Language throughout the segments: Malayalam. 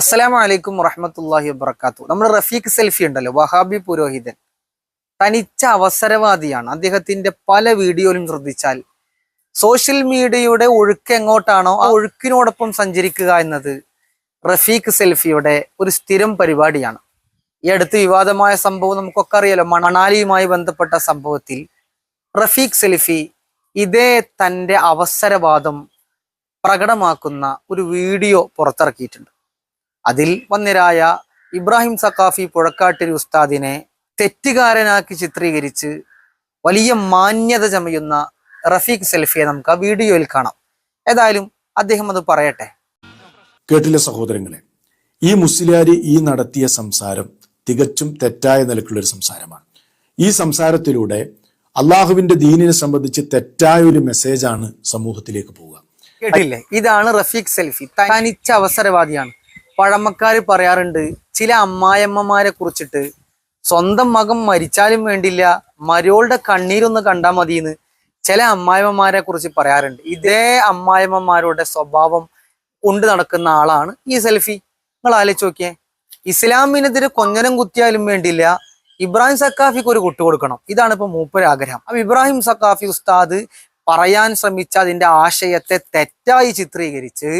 അസ്സലാമു വലൈക്കും വറഹമത്തല്ലാഹി വബർക്കാത്തു നമ്മൾ റഫീഖ് സെൽഫി ഉണ്ടല്ലോ വഹാബി പുരോഹിതൻ. തനിച്ച അവസരവാദിയാണ്. അദ്ദേഹത്തിന്റെ പല വീഡിയോയിലും ശ്രദ്ധിച്ചാൽ സോഷ്യൽ മീഡിയയുടെ ഒഴുക്ക് എങ്ങോട്ടാണോ ആ ഒഴുക്കിനോടൊപ്പം സഞ്ചരിക്കുക എന്നത് റഫീഖ് സെൽഫിയുടെ ഒരു സ്ഥിരം പരിപാടിയാണ്. ഈ അടുത്ത് വിവാദമായ സംഭവം നമുക്കൊക്കെ അറിയാലോ മണാലിയുമായി ബന്ധപ്പെട്ട സംഭവത്തിൽ റഫീഖ് സെൽഫി ഇതേ തന്റെ അവസരവാദം പ്രകടമാക്കുന്ന ഒരു വീഡിയോ പുറത്തിറക്കിയിട്ടുണ്ട്. അതിൽ വന്നിരായ ഇബ്രാഹിം സക്കാഫി പുഴക്കാട്ടിരി ഉസ്താദിനെ തെറ്റുകാരനാക്കി ചിത്രീകരിച്ച് വലിയ മാന്യത ചമയുന്ന റഫീഖ് സെൽഫിയെ നമുക്ക് ആ വീഡിയോയിൽ കാണാം. ഏതായാലും അദ്ദേഹം അത് പറയട്ടെ. കേട്ടില്ല സഹോദരങ്ങളെ ഈ മുസ്ലിയാരി ഈ നടത്തിയ സംസാരം തികച്ചും തെറ്റായ നിലക്കുള്ള ഒരു സംസാരമാണ്. ഈ സംസാരത്തിലൂടെ അള്ളാഹുവിന്റെ ദീനിനെ സംബന്ധിച്ച് തെറ്റായ ഒരു മെസ്സേജാണ് സമൂഹത്തിലേക്ക് പോവുക. കേട്ടില്ലേ? ഇതാണ് റഫീഖ് സെൽഫി. തനിച്ച അവസരവാദിയാണ്. പഴമക്കാര് പറയാറുണ്ട് ചില അമ്മായിയമ്മമാരെ കുറിച്ചിട്ട് സ്വന്തം മകൻ മരിച്ചാലും വേണ്ടില്ല മരോളുടെ കണ്ണീരൊന്ന് കണ്ടാൽ മതിയെന്ന് ചില അമ്മായിമ്മമാരെ കുറിച്ച് പറയാറുണ്ട്. ഇതേ അമ്മായിമ്മമാരുടെ സ്വഭാവം കൊണ്ട് നടക്കുന്ന ആളാണ് ഈ സെൽഫി. നിങ്ങൾ ആലോചിച്ച് നോക്കിയേ. ഇസ്ലാമിനെതിരെ കൊഞ്ഞനം കുത്തിയാലും വേണ്ടില്ല ഇബ്രാഹിം സക്കാഫിക്ക് ഒരു കുട്ടി കൊടുക്കണം. ഇതാണ് ഇപ്പൊ മൂപ്പര് ആഗ്രഹം. അപ്പൊ ഇബ്രാഹിം സക്കാഫി ഉസ്താദ് പറയാൻ ശ്രമിച്ച അതിന്റെ ആശയത്തെ തെറ്റായി ചിത്രീകരിച്ച്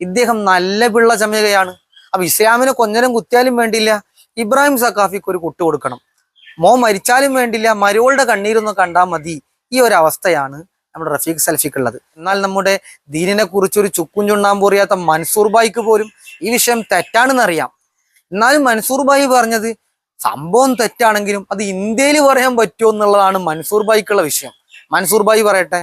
ഇദ്ദേഹം നല്ല പിള്ള ചമയുകയാണ് അപ്പൊ ഇസ്ലാമിനെ കൊഞ്ഞനം കുത്തിയാലും വേണ്ടില്ല ഇബ്രാഹിം സക്കാഫിക്ക് ഒരു കുട്ടു കൊടുക്കണം. മോ മരിച്ചാലും വേണ്ടില്ല മരോളുടെ കണ്ണീരൊന്നും കണ്ടാൽ മതി. ഈ ഒരു അവസ്ഥയാണ് നമ്മുടെ റഫീഖ് സൽഫിക്കുള്ളത്. എന്നാൽ നമ്മുടെ ദീനിനെ കുറിച്ചൊരു ചുക്കും ചുണ്ണാമ്പ് അറിയാത്ത മൻസൂർ ബായിക്ക് പോലും ഈ വിഷയം തെറ്റാണെന്നറിയാം എന്നാലും മൻസൂർ ബായി പറഞ്ഞത് സംഭവം തെറ്റാണെങ്കിലും അത് ഇന്ത്യയിൽ പറയാൻ പറ്റുമോ എന്നുള്ളതാണ് മൻസൂർ ബായിക്കുള്ള വിഷയം. മൻസൂർ ബായി പറയട്ടെ.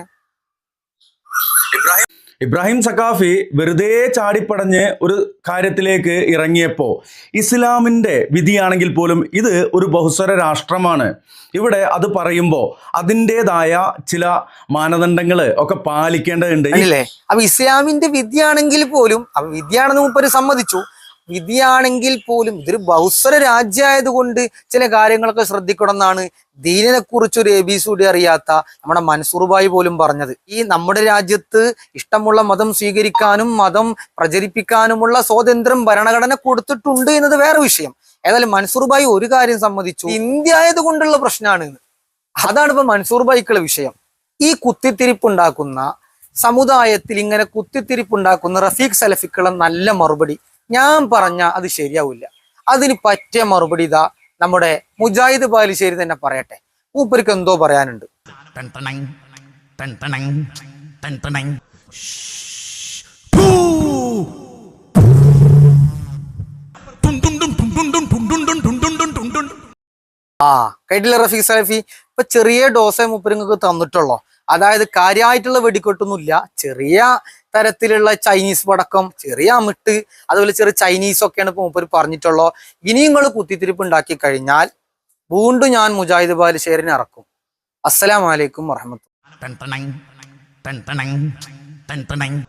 ഇബ്രാഹിം സഖാഫി വെറുതെ ചാടിപ്പടഞ്ഞ് ഒരു കാര്യത്തിലേക്ക് ഇറങ്ങിയപ്പോൾ ഇസ്ലാമിന്റെ വിധിയാണെങ്കിൽ പോലും ഇത് ഒരു ബഹുസ്വര രാഷ്ട്രമാണ്. ഇവിടെ അത് പറയുമ്പോൾ അതിന്റെതായ ചില മാനദണ്ഡങ്ങൾ ഒക്കെ പാലിക്കേണ്ടതുണ്ട്. അല്ലേ? അപ്പൊ ഇസ്ലാമിന്റെ വിധിയാണെങ്കിൽ പോലും വിദ്യയാണെന്ന് മുപ്പര് സമ്മതിച്ചു. വിധിയാണെങ്കിൽ പോലും ഇതൊരു ബൗസര രാജ്യമായതുകൊണ്ട് ചില കാര്യങ്ങളൊക്കെ ശ്രദ്ധിക്കണം എന്നാണ് ദീനിനെ കുറിച്ച് ഒരു എ ബി സി അറിയാത്ത നമ്മുടെ മൻസൂർബായി പോലും പറഞ്ഞത്. ഈ നമ്മുടെ രാജ്യത്ത് ഇഷ്ടമുള്ള മതം സ്വീകരിക്കാനും മതം പ്രചരിപ്പിക്കാനുമുള്ള സ്വാതന്ത്ര്യം ഭരണഘടന കൊടുത്തിട്ടുണ്ട് എന്നത് വേറെ വിഷയം. ഏതായാലും മൻസൂർബായി ഒരു കാര്യം സമ്മതിച്ചു. ഇന്ത്യ ആയതുകൊണ്ടുള്ള പ്രശ്നമാണ്. അതാണ് ഇപ്പൊ മൻസൂർബായിക്കുള്ള വിഷയം. ഈ കുത്തിത്തിരിപ്പുണ്ടാക്കുന്ന സമുദായത്തിൽ ഇങ്ങനെ കുത്തിത്തിരിപ്പുണ്ടാക്കുന്ന റഫീഖ് സലഫിക്കുള്ള നല്ല മറുപടി. ഞാൻ പറഞ്ഞ അത് ശരിയാവില്ല അതിന് പറ്റിയ മറുപടി ഇതാ നമ്മുടെ മുജാഹിദ് ബാലുശ്ശേരി തന്നെ പറയട്ടെ മൂപ്പർക്ക് എന്തോ പറയാനുണ്ട്. ആ കേട്ടില്ല റഫീഖ് സലഫി ഇപ്പൊ ചെറിയ ഡോസേ മൂപ്പരിങ്ങൾക്ക് തന്നിട്ടുള്ളോ അതായത് കാര്യമായിട്ടുള്ള വെടിക്കെട്ടൊന്നുമില്ല ചെറിയ തരത്തിലുള്ള ചൈനീസ് പടക്കം ചെറിയ അമിട്ട് അതുപോലെ ചെറിയ ചൈനീസ് ഒക്കെയാണ് മൂപ്പര് പറഞ്ഞിട്ടുള്ളൂ. ഇനി നിങ്ങൾ കുത്തിത്തിരിപ്പ് ഉണ്ടാക്കി കഴിഞ്ഞാൽ വീണ്ടും ഞാൻ മുജാഹിദ് ബാലുശ്ശേരിനെ ഇറക്കും. അസ്സലാമലൈക്കും വലൈക്കും Dun